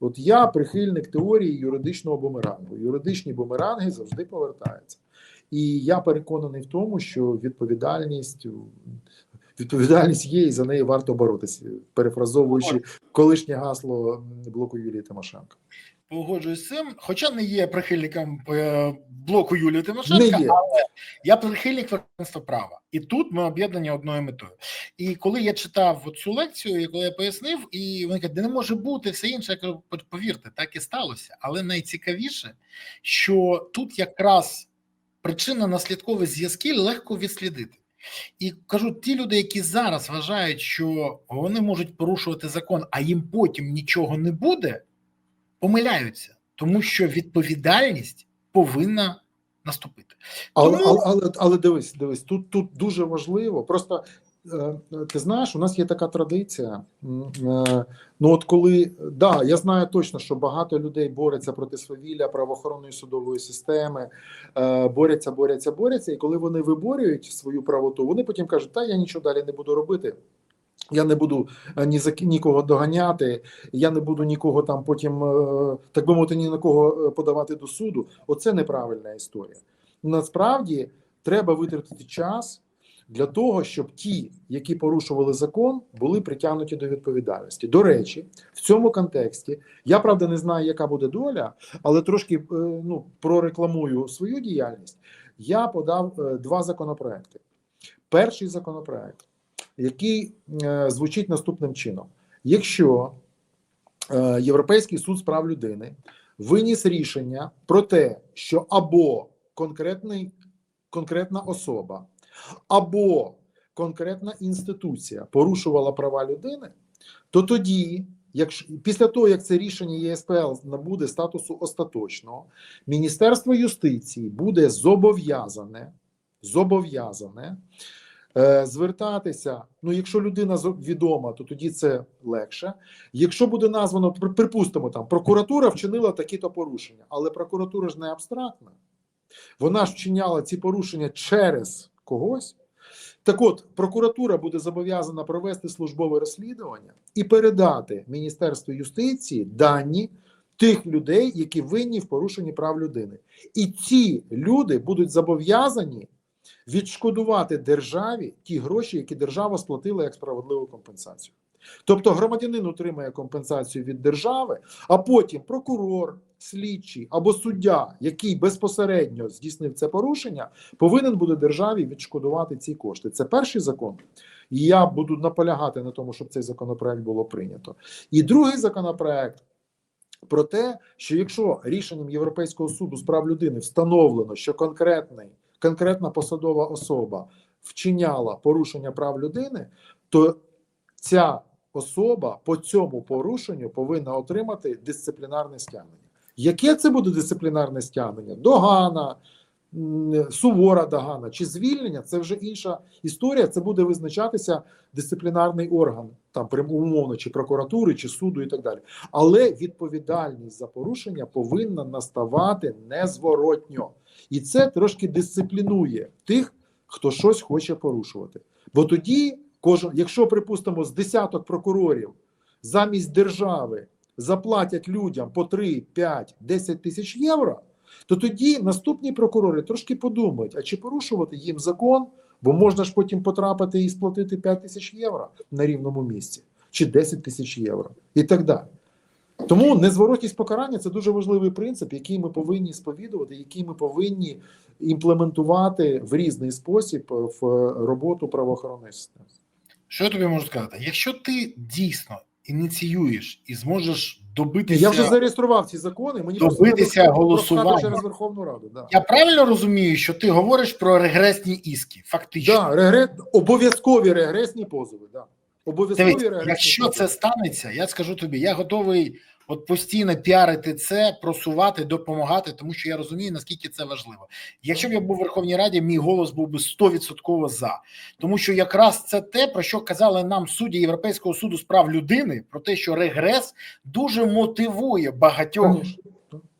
От я прихильник теорії юридичного бумерангу. Юридичні бумеранги завжди повертаються. І я переконаний в тому, що відповідальність відповідальність є, і за неї варто боротися, перефразовуючи колишнє гасло блоку Юлії Тимошенко. Погоджуюсь з цим, хоча не є прихильником е, блоку Юлії є. але я прихильник верховенства права. І тут ми об'єднані одною метою. І коли я читав цю лекцію, яку я пояснив, і вони кажуть, де не може бути все інше, я кажу, повірте, так і сталося. Але найцікавіше, що тут якраз причинно-наслідкові зв'язки легко відслідити. І кажу, ті люди, які зараз вважають, що вони можуть порушувати закон, а їм потім нічого не буде, помиляються, тому що відповідальність повинна наступити. Але, Тому- але, але, але дивись, дивись, тут, тут дуже важливо. Просто е, ти знаєш, у нас є така традиція. е, Ну, от коли да, я знаю точно, що багато людей борються проти свавілля правоохоронної судової системи, е, борються, борються, борються. І коли вони виборюють свою правоту, вони потім кажуть, та я нічого далі не буду робити. Я не буду е, ні за нікого доганяти, я не буду нікого там потім, е, так би мовити, ні на кого е, подавати до суду. Оце неправильна історія. Насправді треба витратити час для того, щоб ті, які порушували закон, були притягнуті до відповідальності. До речі, в цьому контексті я правда не знаю, яка буде доля, але трошки ну, прорекламую свою діяльність. Я подав два законопроекти. Перший законопроект, який е, звучить наступним чином: якщо е, Європейський суд з прав людини виніс рішення про те, що або конкретний, конкретна особа, або конкретна інституція порушувала права людини, то тоді, якщо після того, як це рішення ЄСПЛ набуде статусу остаточного, Міністерство юстиції буде зобов'язане зобов'язане звертатися. Ну, якщо людина відома, то тоді це легше. Якщо буде названо, припустимо, там прокуратура вчинила такі-то порушення, але прокуратура ж не абстрактна. Вона ж вчиняла ці порушення через когось. Так от, прокуратура буде зобов'язана провести службове розслідування і передати Міністерству юстиції дані тих людей, які винні в порушенні прав людини. І ці люди будуть зобов'язані відшкодувати державі ті гроші, які держава сплатила як справедливу компенсацію. Тобто громадянин отримає компенсацію від держави, а потім прокурор, слідчий або суддя, який безпосередньо здійснив це порушення, повинен буде державі відшкодувати ці кошти. Це перший закон. І я буду наполягати на тому, щоб цей законопроект було прийнято. І другий законопроект про те, що якщо рішенням Європейського суду з прав людини встановлено, що конкретний, конкретна посадова особа вчиняла порушення прав людини, то ця особа по цьому порушенню повинна отримати дисциплінарне стягнення. Яке це буде дисциплінарне стягнення? Догана, сувора догана чи звільнення це вже інша історія. Це буде визначатися дисциплінарний орган, там умовно, чи прокуратури, чи суду, і так далі. Але відповідальність за порушення повинна наставати незворотньо, і це трошки дисциплінує тих, хто щось хоче порушувати. Бо тоді кожен, якщо припустимо, з десяток прокурорів замість держави заплатять людям по 3, 5, 10 тисяч євро, то тоді наступні прокурори трошки подумають, а чи порушувати їм закон, бо можна ж потім потрапити і сплатити 5 тисяч євро на рівному місці, чи 10 тисяч євро, і так далі. Тому незворотність покарання це дуже важливий принцип, який ми повинні сповідувати, який ми повинні імплементувати в різний спосіб в роботу правоохоронної системи. Що я тобі можу сказати? Якщо ти дійсно ініціюєш і зможеш добитися, Я вже зареєстрував ці закони. Мені Добитися просто голосування. через Верховну Раду. Да. я правильно розумію, що ти говориш про регресні іски, фактично. Да, регрес, обов'язкові регресні позови. Да. Обов'язкові Дивись, якщо це станеться, я скажу тобі, я готовий от постійно піарити це, просувати, допомагати, тому що я розумію, наскільки це важливо. Якщо б я був в Верховній Раді, мій голос був би 100% за, тому що якраз це те, про що казали нам судді Європейського суду з прав людини, про те, що регрес дуже мотивує багатьох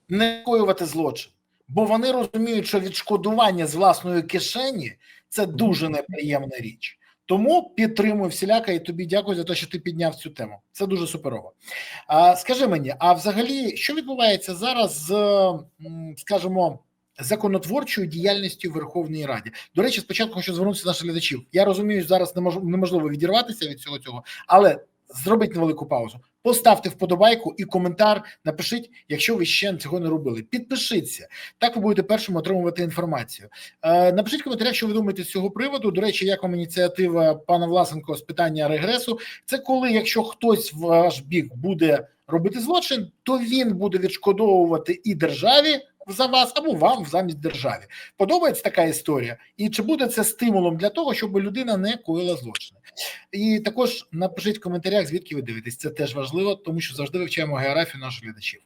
не коювати злочин, бо вони розуміють, що відшкодування з власної кишені це дуже неприємна річ. Тому підтримую всіляка і тобі дякую за те, що ти підняв цю тему. Це дуже суперово. А скажи мені, а взагалі, що відбувається зараз з, скажімо, законотворчою діяльністю в Верховній Раді? До речі, спочатку хочу звернутися до наших глядачів. Я розумію, зараз неможливо відірватися від цього цього, але зробіть невелику паузу. Поставте вподобайку і коментар. Напишіть, якщо ви ще цього не робили. Підпишіться. Так ви будете першими отримувати інформацію. Е, напишіть в коментарях, що ви думаєте з цього приводу. До речі, як вам ініціатива пана Власенко з питання регресу? Це коли, якщо хтось в ваш бік буде робити злочин, то він буде відшкодовувати і державі за вас або вам замість державі. Подобається така історія, і чи буде це стимулом для того, щоб людина не коїла злочини? І також напишіть в коментарях, звідки ви дивитесь. Це теж важливо, тому що завжди вивчаємо географію наших глядачів.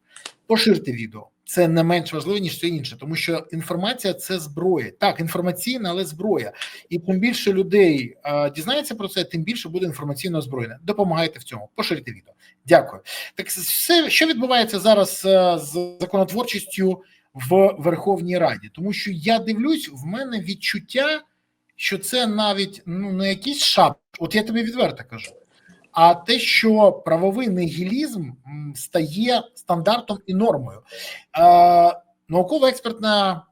Поширте відео. Це не менш важливо, ніж все інше, тому що інформація це зброя. Так, інформаційна, але зброя. І чим більше людей е, дізнається про це, тим більше буде інформаційно озброєне. Допомагайте в цьому. Поширте відео. Дякую. Так все, що відбувається зараз е, з законотворчістю в Верховній Раді, тому що я дивлюсь, в мене відчуття, що це навіть ну не якийсь шап. От я тобі відверто кажу. А те, що правовий нігілізм стає стандартом і нормою, е, науково експертна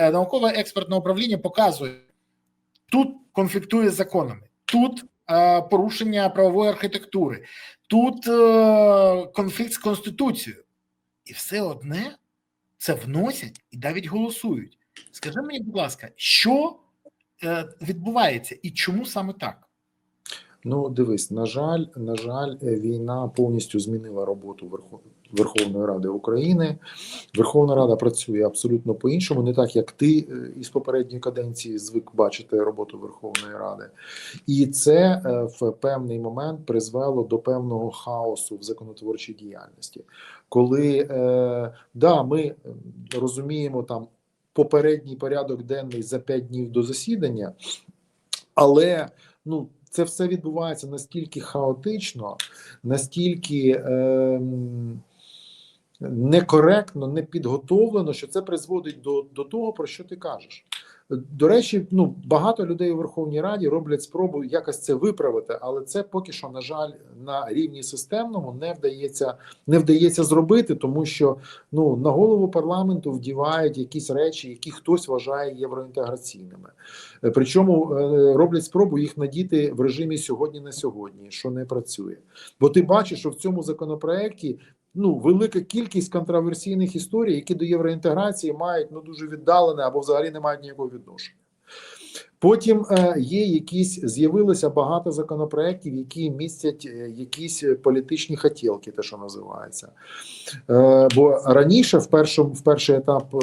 наукове експертне управління показує, тут конфліктує з законами, тут е, порушення правової архітектури, тут е, конфлікт з конституцією, і все одне це вносять і навіть голосують. Скажи мені, будь ласка, що е, відбувається і чому саме так? Ну, дивись, на жаль, на жаль, е, війна повністю змінила роботу Верхов... Верховної Ради України. Верховна Рада працює абсолютно по-іншому, не так як ти е, із попередньої каденції звик бачити роботу Верховної Ради, і це е, в певний момент призвело до певного хаосу в законотворчій діяльності. Коли да, ми розуміємо там попередній порядок денний за 5 днів до засідання, але ну це все відбувається настільки хаотично, настільки е, некоректно, непідготовлено, що це призводить до, до того, про що ти кажеш. До речі, ну багато людей у Верховній Раді роблять спробу якось це виправити, але це поки що, на жаль, на рівні системному не вдається не вдається зробити, тому що ну на голову парламенту вдівають якісь речі, які хтось вважає євроінтеграційними. Е, Причому е, роблять спробу їх надіти в режимі сьогодні на сьогодні, що не працює. Бо ти бачиш, що в цьому законопроекті ну велика кількість контроверсійних історій, які до євроінтеграції мають ну дуже віддалене або взагалі не мають ніякого відношення. Потім е, є якісь з'явилося багато законопроєктів, які містять е, якісь політичні хотілки, те, що називається. Е, бо раніше, в першому в перший етап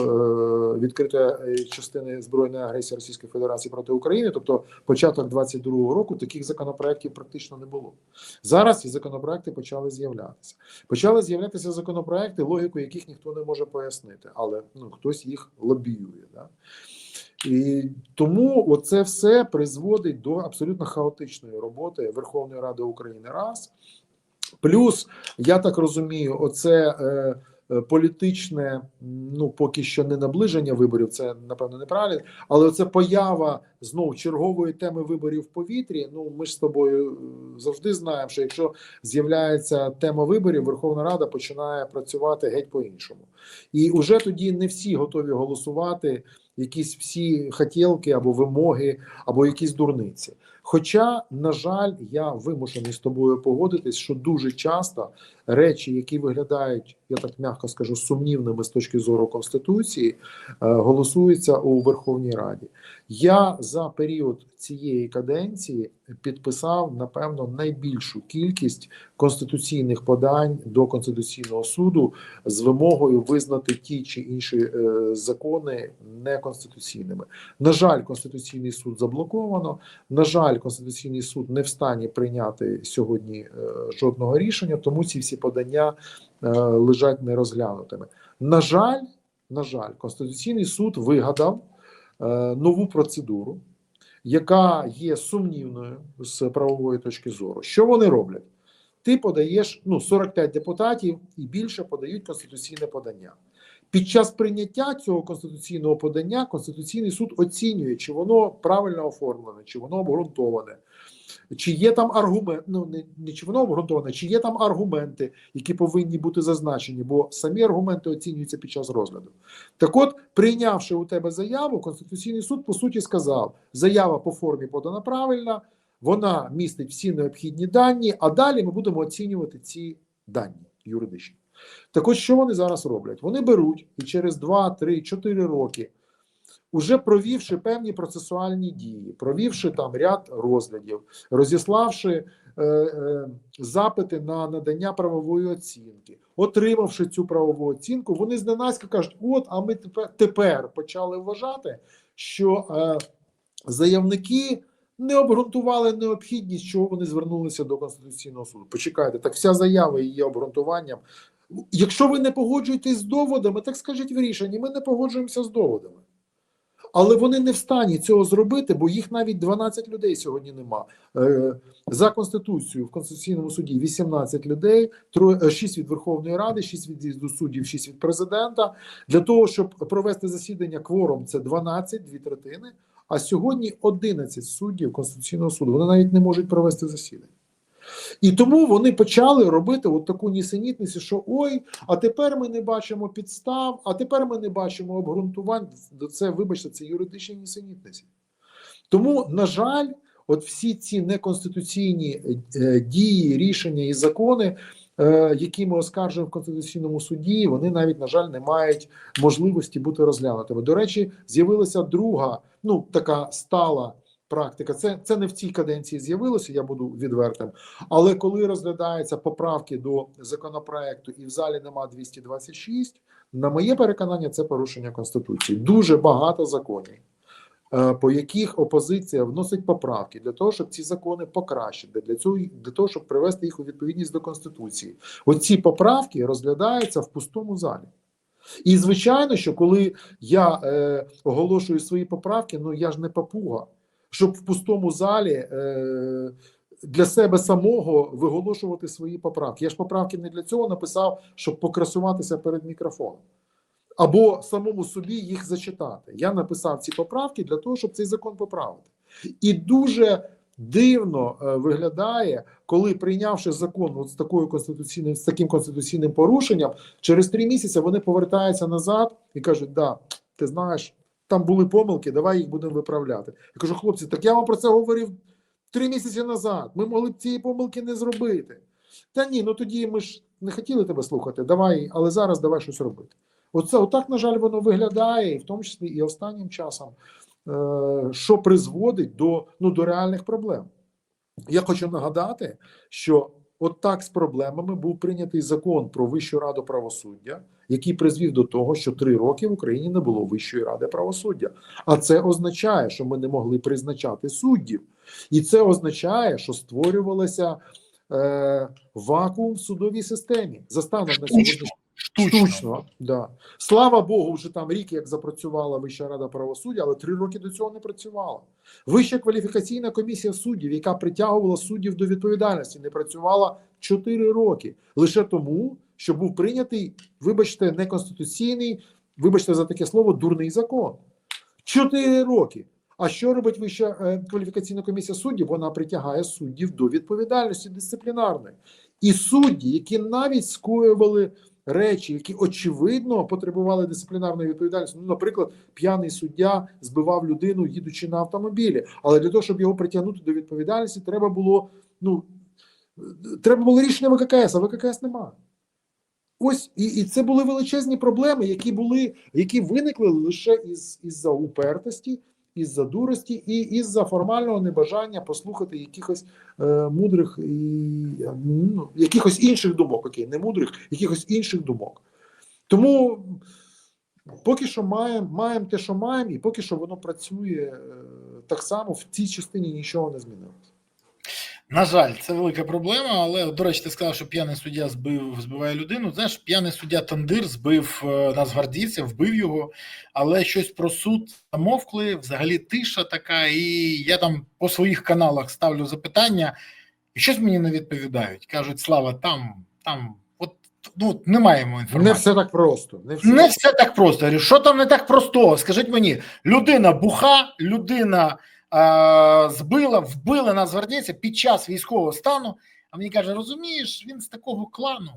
відкритої частини збройної агресії Російської Федерації проти України, тобто початок 22-го року, таких законопроєктів практично не було. Зараз ці законопроекти почали з'являтися. Почали з'являтися законопроекти, логіку яких ніхто не може пояснити, але ну хтось їх лобіює. Да? І тому оце все призводить до абсолютно хаотичної роботи Верховної Ради України. Раз плюс, я так розумію, оце е, е, політичне, ну поки що не наближення виборів, це напевно неправильно, але це поява знову чергової теми виборів в повітрі. Ну ми ж з тобою е, завжди знаємо, що якщо з'являється тема виборів, Верховна Рада починає працювати геть по іншому, і вже тоді не всі готові голосувати якісь всі хотілки або вимоги, або якісь дурниці. Хоча, на жаль, я вимушений з тобою погодитись, що дуже часто речі, які виглядають, я так м'яко скажу, сумнівними з точки зору конституції, е, голосуються у Верховній Раді. Я за період цієї каденції підписав напевно найбільшу кількість конституційних подань до конституційного суду з вимогою визнати ті чи інші е, закони неконституційними. На жаль, конституційний суд заблоковано. На жаль, конституційний суд не в стані прийняти сьогодні е, жодного рішення, тому ці всі подання е, лежать нерозглянутими. На жаль, на жаль, конституційний суд вигадав нову процедуру, яка є сумнівною з правової точки зору. Що вони роблять? Ти подаєш ну 45 депутатів і більше подають конституційне подання. Під час прийняття цього конституційного подання Конституційний суд оцінює, чи воно правильно оформлене, чи воно обґрунтоване, чи є там аргумент, ну не, не чи воно обґрунтоване, чи є там аргументи, які повинні бути зазначені, бо самі аргументи оцінюються під час розгляду. Так от, прийнявши у тебе заяву, Конституційний суд по суті сказав: заява по формі подана правильна, вона містить всі необхідні дані, а далі ми будемо оцінювати ці дані юридичні. Так от, що вони зараз роблять? Вони беруть і через 2, 3, 4 роки, уже провівши певні процесуальні дії, провівши там ряд розглядів, розіславши е, е, запити на надання правової оцінки, отримавши цю правову оцінку, вони зненацька кажуть: от, а ми тепер, тепер почали вважати, що е, заявники не обґрунтували необхідність, чого вони звернулися до Конституційного суду. Почекайте, так вся заява і є обґрунтуванням. Якщо ви не погоджуєтесь з доводами, так скажіть в рішенні, ми не погоджуємося з доводами. Але вони не в стані цього зробити, бо їх навіть 12 людей сьогодні нема. Е, За Конституцією в Конституційному суді 18 людей, 6 від Верховної Ради, 6 від суддів, 6 від президента. Для того, щоб провести засідання кворум, це 12, дві третини. А сьогодні 11 суддів Конституційного суду. Вони навіть не можуть провести засідання. І тому вони почали робити от таку нісенітницю, що ой, а тепер ми не бачимо підстав, а тепер ми не бачимо обґрунтувань. Це, вибачте, це юридичні нісенітниці. Тому, на жаль, от всі ці неконституційні е, дії, рішення і закони, е, які ми оскаржуємо в Конституційному суді, вони навіть, на жаль, не мають можливості бути розглянутими. До речі, з'явилася друга, ну така стала практика. Це це не в цій каденції з'явилося, я буду відвертим. Але коли розглядаються поправки до законопроекту і в залі нема 226, на моє переконання, це порушення конституції. Дуже багато законів, е, по яких опозиція вносить поправки для того, щоб ці закони покращити, для цього для того, щоб привести їх у відповідність до конституції. Оці поправки розглядаються в пустому залі. І звичайно, що коли я е, оголошую свої поправки, ну я ж не папуга щоб в пустому залі е, для себе самого виголошувати свої поправки. Я ж поправки не для цього написав, щоб покрасуватися перед мікрофоном. Або самому собі їх зачитати. Я написав ці поправки для того, щоб цей закон поправити. І дуже дивно е, виглядає, коли прийнявши закон от з такою конституційним з таким конституційним порушенням, через три місяці вони повертаються назад і кажуть: да, ти знаєш там були помилки, давай їх будемо виправляти. Я кажу, хлопці, так я вам про це говорив три місяці назад. Ми могли б цієї помилки не зробити. Та ні, ну тоді ми ж не хотіли тебе слухати, давай, але зараз давай щось робити. Оце отак, на жаль, воно виглядає, і в тому числі і останнім часом, е, що призводить до, ну, до реальних проблем. Я хочу нагадати, що от так з проблемами був прийнятий закон про Вищу раду правосуддя, який призвів до того, що три роки в Україні не було Вищої ради правосуддя. А це означає, що ми не могли призначати суддів, і це означає, що створювалося е, вакуум в судовій системі за станом на сьогодні. Штучно. Штучно, да. Слава Богу, вже там рік як запрацювала Вища рада правосуддя, але три роки до цього не працювала. Вища кваліфікаційна комісія суддів, яка притягувала суддів до відповідальності, не працювала чотири роки лише тому, що був прийнятий, вибачте, неконституційний, вибачте за таке слово, дурний закон. Чотири роки. А що робить Вища е, кваліфікаційна комісія суддів? Вона притягає суддів до відповідальності дисциплінарної. І судді, які навіть скоювали речі, які очевидно потребували дисциплінарної відповідальності. Ну, наприклад, п'яний суддя збивав людину, їдучи на автомобілі. Але для того, щоб його притягнути до відповідальності, треба було ну треба було рішення ВККС, а ВККС немає. Ось і і це були величезні проблеми, які були, які виникли лише із із за упертості, із за дурості і із за формального небажання послухати якихось е, мудрих і ну, якихось інших думок. Окей, не мудрих, якихось інших думок. Тому поки що маємо маємо те, що маємо, і поки що воно працює е, так само в цій частині нічого не змінилося. На жаль, це велика проблема. Але до речі, ти сказав, що п'яний суддя збив збиває людину. Знаєш, п'яний суддя Тандир збив е, нацгвардійця, вбив його, але щось про суд замовкли. Взагалі тиша така, і я там по своїх каналах ставлю запитання, і щось мені не відповідають. кажуть, слава там, там, от ну не маємо інформації. Не все так просто. Не все. Не все так просто. Що там не так простого? Скажіть мені, людина буха, людина збила, вбила нацгвардійця під час військового стану. А мені каже: розумієш, він з такого клану.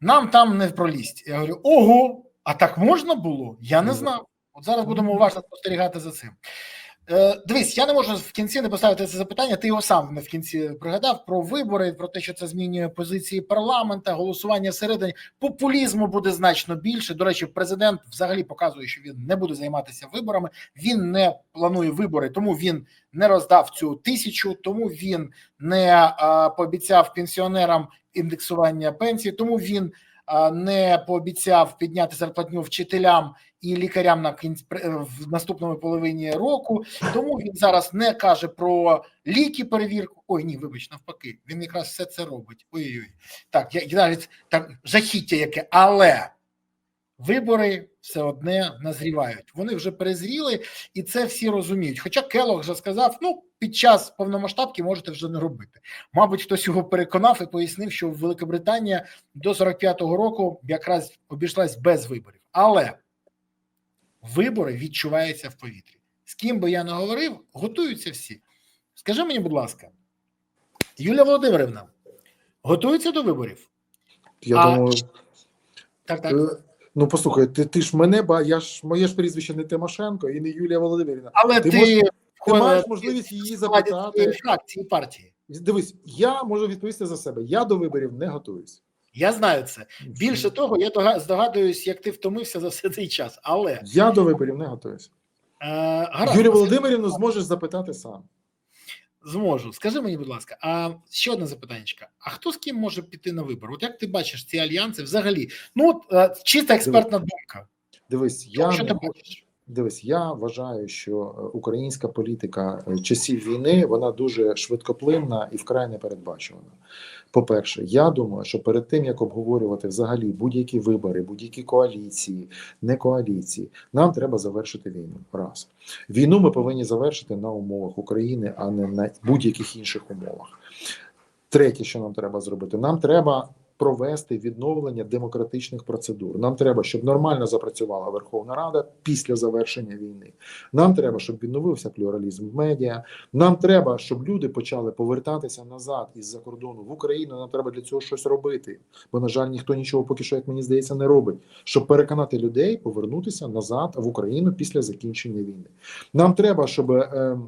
Нам там не пролізть. Я говорю: ого, а так можна було? Я не знав. От зараз будемо уважно спостерігати за цим. Е, дивись, я не можу в кінці не поставити це запитання. Ти його сам в кінці пригадав про вибори, про те, що це змінює позиції парламента, голосування всередині. Популізму буде значно більше. До речі, президент взагалі показує, що він не буде займатися виборами. Він не планує вибори, тому він не роздав цю тисячу, тому він не а, пообіцяв пенсіонерам індексування пенсії, тому він а, не пообіцяв підняти зарплатню вчителям і лікарям на кінць в наступному половині року. Тому він зараз не каже про ліки, перевірку. Ой, ні, вибач, навпаки, він якраз все це робить. Ой-ой. Так, я, я навіть так жахіття яке, але вибори все одне назрівають. Вони вже перезріли, і це всі розуміють. Хоча Келог вже сказав: ну, під час повномасштабки можете вже не робити. Мабуть, хтось його переконав і пояснив, що Великобританія до 45-го року якраз обійшлась без виборів. Але вибори відчуваються в повітрі. З ким би я не говорив, готуються всі. Скажи мені, будь ласка, Юлія Володимирівна готується до виборів? Я А, думаю, Так, так. е, ну послухай, ти, ти ж мене, ба я ж моє ж прізвище не Тимошенко і не Юлія Володимирівна. Але ти ти, можеш- Ти маєш можливість її запитати. фракції партії. Дивись, я можу відповісти за себе. Я до виборів не готуюсь. Я знаю це. Більше того, я здогадуюсь, як ти втомився за все цей час. Але я до виборів не готуюсь. е, Юлію Василь, Володимирівну зможеш запитати сам. зможу. Скажи мені, будь ласка, а ще одне запитання. А хто з ким може піти на вибори? От як ти бачиш ці альянси взагалі? Ну от е, чиста експертна думка. Дивись, я що не ти бачиш? Дивись, я вважаю, що е, українська політика е, часів війни вона дуже швидкоплинна і вкрай непередбачувана. По-перше, я думаю, що перед тим як обговорювати взагалі будь-які вибори, будь-які коаліції, не коаліції, нам треба завершити війну. Раз війну ми повинні завершити на умовах України, а не на будь-яких інших умовах. Третє, що нам треба зробити, нам треба провести відновлення демократичних процедур. Нам треба, щоб нормально запрацювала Верховна Рада після завершення війни. Нам треба, щоб відновився плюралізм в медіа. Нам треба, щоб люди почали повертатися назад із-за кордону в Україну. Нам треба для цього щось робити. Бо, на жаль, ніхто нічого поки що, як мені здається, не робить, щоб переконати людей повернутися назад в Україну після закінчення війни. Нам треба, щоб. Е,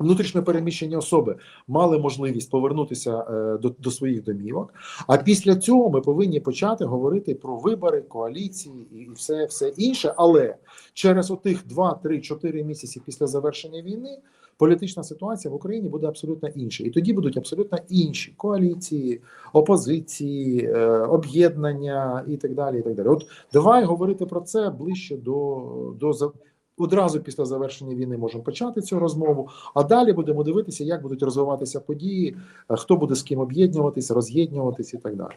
Внутрішньо переміщені особи мали можливість повернутися е, до, до своїх домівок. А після цього ми повинні почати говорити про вибори, коаліції і все, все інше. Але через отих 2, 3, 4 місяці після завершення війни політична ситуація в Україні буде абсолютно інша. І тоді будуть абсолютно інші коаліції, опозиції, е, об'єднання і так далі. І так далі. От давай говорити про це ближче до, до одразу після завершення війни можемо почати цю розмову. А далі будемо дивитися, як будуть розвиватися події, е, хто буде з ким об'єднуватися, роз'єднуватися і так далі.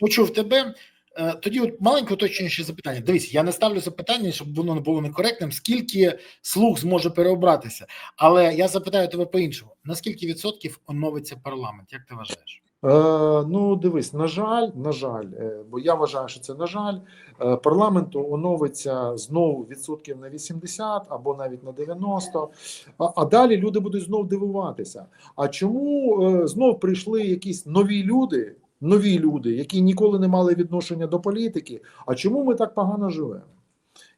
Почув тебе. Е, Тоді от маленьке уточнююче запитання. Дивись, я не ставлю запитання, щоб воно не було некоректним. Скільки слуг зможе переобратися? Але я запитаю тебе по-іншому: на скільки відсотків оновиться парламент? Як ти вважаєш? Е, ну, дивись, на жаль, на жаль, е, бо я вважаю, що це на жаль, е, парламенту оновиться знову відсотків на 80 або навіть на 90, а, а далі люди будуть знов дивуватися. А чому знов прийшли якісь нові люди, нові люди, які ніколи не мали відношення до політики? А чому ми так погано живемо?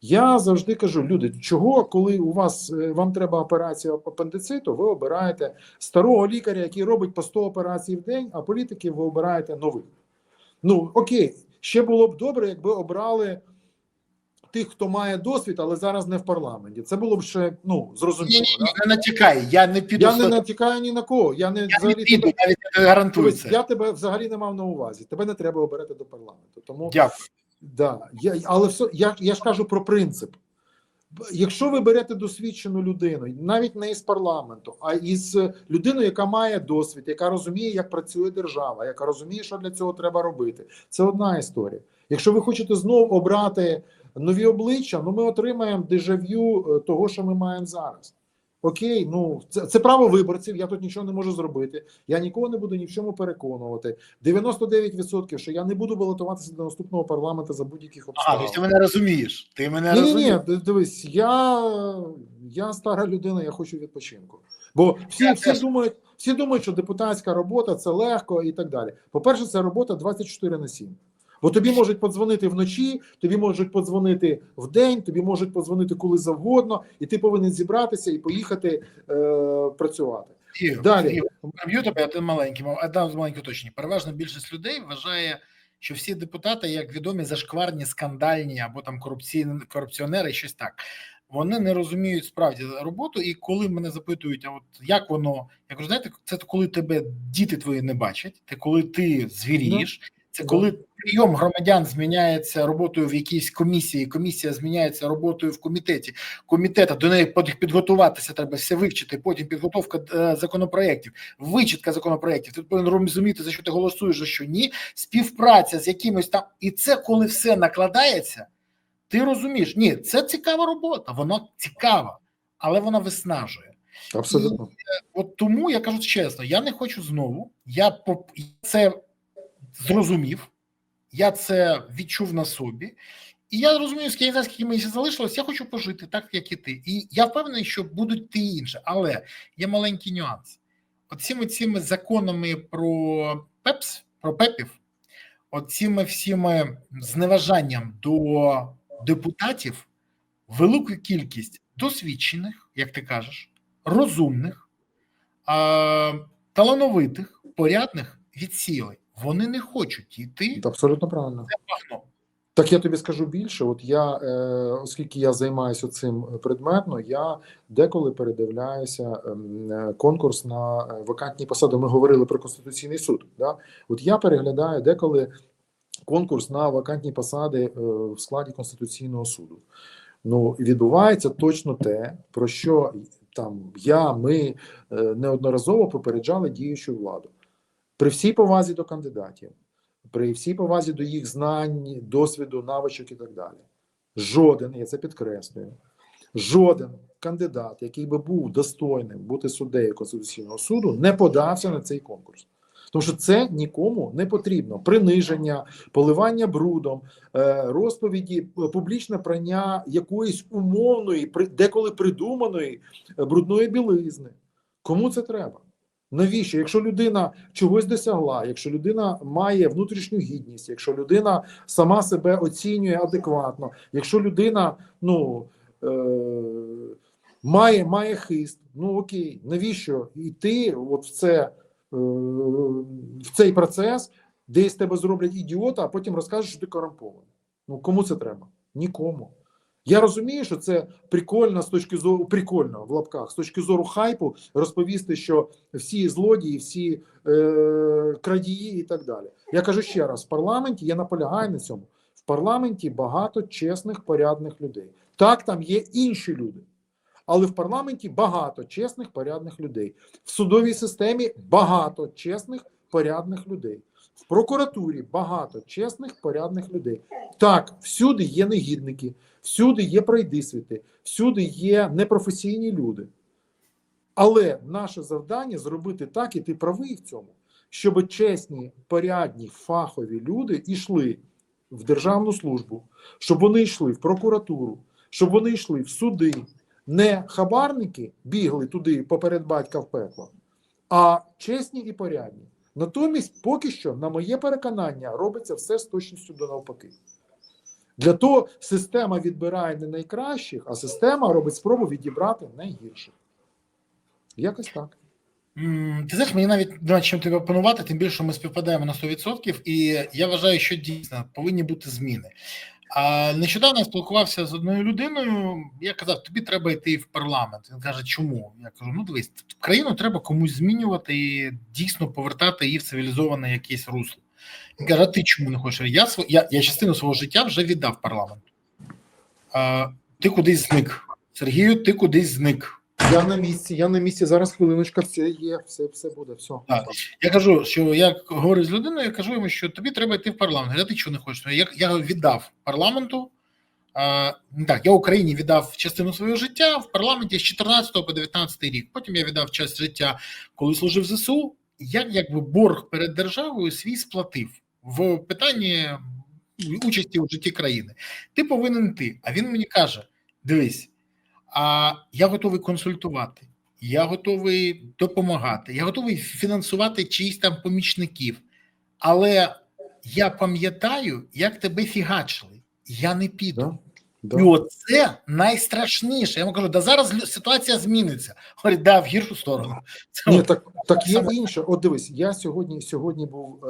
Я завжди кажу, люди, чого, коли у вас е, вам треба операція апендициту, ви обираєте старого лікаря, який робить по 100 операцій в день, а політиків ви обираєте нових. Ну окей, ще було б добре, якби обрали тих, хто має досвід, але зараз не в парламенті. Це було б ще ну зрозуміло. ні, да? ні, не натякай. Я не піду. Я не натякаю ні на кого. Я не я не взагалі піду, тебе, навіть я гарантую я тебе взагалі не мав на увазі. Тебе не треба обирати до парламенту. Тому Дякую. Да, я, але все, я, я ж кажу про принцип. Якщо ви берете досвідчену людину, навіть не із парламенту, а із е, людиною, яка має досвід, яка розуміє, як працює держава, яка розуміє, що для цього треба робити, це одна історія. Якщо ви хочете знову обрати нові обличчя, ну ми отримаємо дежавю е, того, що ми маємо зараз. Окей, ну це, це право виборців. Я тут нічого не можу зробити. Я нікого не буду ні в чому переконувати. 99% що я не буду балотуватися до наступного парламенту за будь-яких А, обставин. ну ти мене розумієш. Ти мене Ні, ні, розумієш. ні, дивись, я, я стара людина, я хочу відпочинку. Бо всі, всі, думають, всі думають, що депутатська робота це легко і так далі. По-перше, це робота 24 на 7. Бо тобі можуть подзвонити вночі, тобі можуть подзвонити вдень, тобі можуть подзвонити коли завгодно, і ти повинен зібратися і поїхати е, працювати. Ігор, Далі. Ігор, тебе, ти маленький. Одна маленьке уточнення. Переважна більшість людей вважає, що всі депутати, як відомі, зашкварні, скандальні або там корупційні корупціонери, щось так. Вони не розуміють справді роботу, і коли мене запитують, а от як воно, я кажу, знаєте, це коли тебе діти твої не бачать, це коли ти звірієш, це коли прийом громадян зміняється роботою в якійсь комісії, комісія зміняється роботою в комітеті, комітета до неї підготуватися, треба все вивчити. Потім підготовка е, законопроєктів, вичитка законопроєктів. Ти повинен розуміти, за що ти голосуєш, за що ні. Співпраця з якимось там, і це коли все накладається, ти розумієш, ні, це цікава робота, вона цікава, але вона виснажує. Абсолютно. От тому я кажу чесно, я не хочу знову. Я це зрозумів, я це відчув на собі, і я розумію, скільки я знаю, скільки мені залишилось, я хочу пожити так, як і ти. І я впевнений, що будуть ти інше. Але є маленький нюанс. Оціми цими законами про ПЕПС, про ПЕПів, оціми всіми зневажанням до депутатів, велику кількість досвідчених, як ти кажеш, розумних, талановитих, порядних відсіли. Вони не хочуть йти Це абсолютно правильно. Так я тобі скажу більше. От я, е, оскільки я займаюся цим предметно, я деколи передивляюся ем, е, конкурс на е, вакантні посади. Ми говорили про конституційний суд. Да? От я переглядаю деколи конкурс на вакантні посади е, в складі конституційного суду. Ну відбувається точно те, про що там я, ми е, неодноразово попереджали діючу владу при всій повазі до кандидатів при всій повазі до їх знань, досвіду, навичок і так далі. Жоден, я це підкреслюю, жоден кандидат, який би був достойним бути суддею Конституційного суду, не подався на цей конкурс. Тому що це нікому не потрібно. Приниження, поливання брудом, е, розповіді, публічне прання якоїсь умовної, деколи придуманої е, брудної білизни. Кому це треба? Навіщо? Якщо людина чогось досягла, якщо людина має внутрішню гідність, якщо людина сама себе оцінює адекватно, якщо людина ну, е, має, має хист, ну окей, навіщо йти от в, це, е, в цей процес, де з тебе зроблять ідіота, а потім розкажуть, що ти корумпований. Ну кому це треба? Нікому. Я розумію, що це прикольно з точки зору прикольно в лапках, з точки зору хайпу розповісти, що всі злодії, всі е, крадії і так далі. Я кажу ще раз: в парламенті я наполягаю на цьому. В парламенті багато чесних, порядних людей. Так, там є інші люди, але в парламенті багато чесних, порядних людей. В судовій системі багато чесних, порядних людей. В прокуратурі багато чесних, порядних людей. Так, всюди є негідники, всюди є пройдисвіти, всюди є непрофесійні люди. Але наше завдання зробити так, і ти правий в цьому, щоб чесні, порядні, фахові люди йшли в державну службу, щоб вони йшли в прокуратуру, щоб вони йшли в суди. Не хабарники бігли туди поперед батька в пекло, а чесні і порядні. Натомість, поки що, на моє переконання, робиться все з точністю до навпаки. Для того система відбирає не найкращих, а система робить спробу відібрати найгірших. Якось так. Ти знаєш, мені навіть нема чим тебе опанувати, тим більше ми співпадаємо на 100%, і я вважаю, що дійсно повинні бути зміни. А нещодавно я спілкувався з одною людиною. Я казав, тобі треба йти в парламент. Він каже, чому? Я кажу: ну дивись, країну треба комусь змінювати і дійсно повертати її в цивілізоване якесь русло. Він каже: а ти чому не хочеш? Я св- я, я частину свого життя вже віддав парламенту. А, ти кудись зник. Сергію, ти кудись зник. Я на місці, я на місці. Зараз хвилиночка, все є, все, все буде. Все. Так. Я кажу, що я говорю з людиною, я кажу йому, що тобі треба йти в парламент. А ти чого не хочеш? Я, я віддав парламенту А, так, я Україні віддав частину свого життя в парламенті з 14 по 19 рік. Потім я віддав часть життя, коли служив в ЗСУ. Я якби борг перед державою свій сплатив в питанні участі у житті країни. Ти повинен йти. А він мені каже: дивись, а я готовий консультувати, я готовий допомагати, я готовий фінансувати чиїсь там помічників. Але я пам'ятаю, як тебе фігачили. Я не піду. Да? І оце найстрашніше. Я йому кажу, да зараз ситуація зміниться. Говорить, да, в гіршу сторону. Це Ні, от так, так є саме- інше. От дивись, я сьогодні сьогодні був е,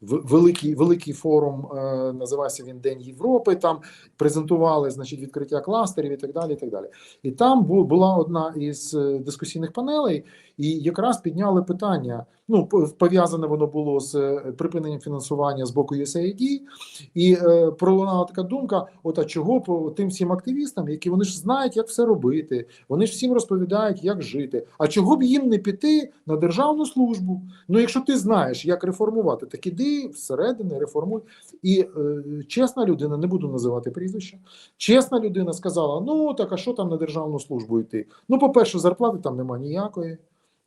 в- великий великий форум, е, називався він День Європи. Там презентували значить відкриття кластерів і так далі. І так далі. І там бу- була одна із е, дискусійних панелей, і якраз підняли питання. Ну, пов'язане воно було з е, припиненням фінансування з боку USAID, і е, пролунала така думка: от а чого по тим всім активістам, які вони ж знають, як все робити, вони ж всім розповідають, як жити. А чого б їм не піти на державну службу? Ну, якщо ти знаєш, як реформувати, так іди всередини, реформуй. І е, чесна людина, не буду називати прізвище. Чесна людина сказала: ну так а що там на державну службу йти? Ну, по-перше, зарплати там нема ніякої.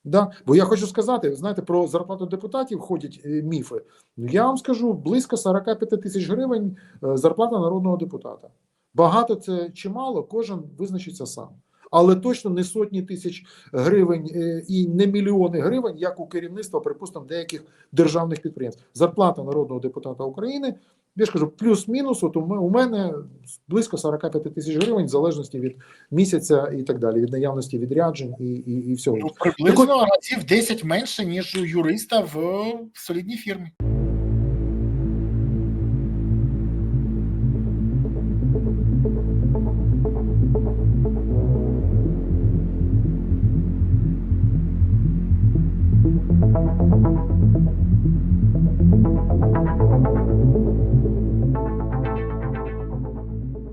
Да? Бо я хочу сказати, знаєте, про зарплату депутатів ходять е, міфи. Ну, Я вам скажу, близько 45 тисяч гривень е, зарплата народного депутата. Багато це чи мало, кожен визначиться сам. Але точно не сотні тисяч гривень е, і не мільйони гривень, як у керівництва, припустимо, деяких державних підприємств. Зарплата народного депутата України, я ж кажу, плюс-мінус. От у ме- у мене близько 45 тисяч гривень, в залежності від місяця і так далі, від наявності відряджень і, і, і всього. ну, приблизно разів 10 менше, ніж у юриста в солідній фірмі.